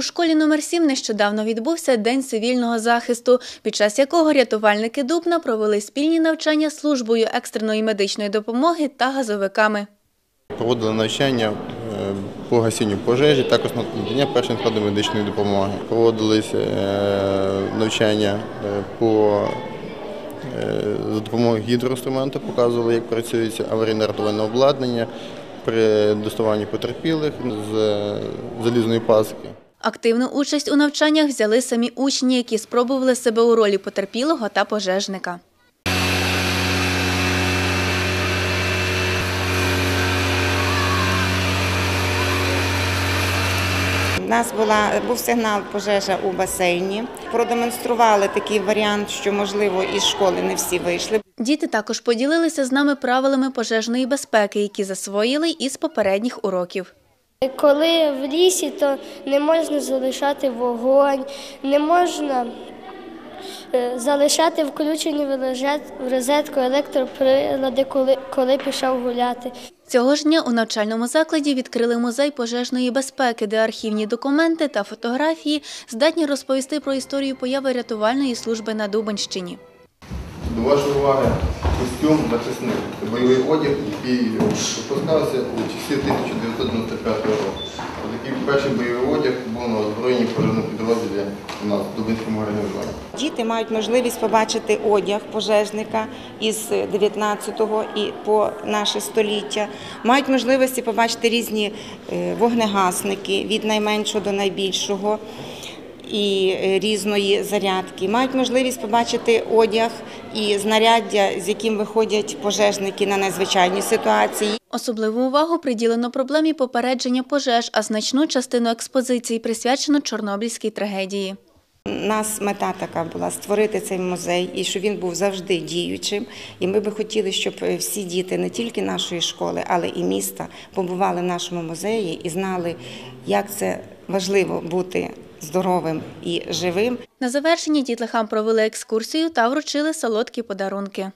У школі номер 7 нещодавно відбувся День цивільного захисту, під час якого рятувальники Дубна провели спільні навчання службою екстреної медичної допомоги та газовиками. Проводили навчання е, по гасінню пожежі, також надання першої складу медичної допомоги. Проводились е, навчання е, по за допомогою гідроінструменту, показували, як працюється аварійне рятувальне обладнання при доставанні потерпілих з залізної паски. Активну участь у навчаннях взяли самі учні, які спробували себе у ролі потерпілого та пожежника. У нас була був сигнал пожежа у басейні. Продемонстрували такий варіант, що можливо із школи не всі вийшли. Діти також поділилися з нами правилами пожежної безпеки, які засвоїли із попередніх уроків. Коли в лісі, то не можна залишати вогонь, не можна е, залишати включені в розетку електроприлади, коли, коли пішов гуляти. Цього ж дня у навчальному закладі відкрили музей пожежної безпеки, де архівні документи та фотографії здатні розповісти про історію появи рятувальної служби на Дубенщині. До вашої уваги костюм захисник. Бойовий одяг, який випускався у часі 1995 року. Такий перший бойовий одяг був на озброєнні пожежному підрозділі у нас Дубинському гарнізоні. Діти мають можливість побачити одяг пожежника із 19-го і по наше століття. Мають можливості побачити різні е, вогнегасники від найменшого до найбільшого. І е, різної зарядки мають можливість побачити одяг і знаряддя, з яким виходять пожежники на надзвичайні ситуації. Особливу увагу приділено проблемі попередження пожеж, а значну частину експозиції присвячено Чорнобильській трагедії. У нас мета така була створити цей музей і щоб він був завжди діючим. І ми би хотіли, щоб е, всі діти не тільки нашої школи, але і міста побували в нашому музеї і знали, як це важливо бути здоровим і живим. На завершення дітлахам провели екскурсію та вручили солодкі подарунки.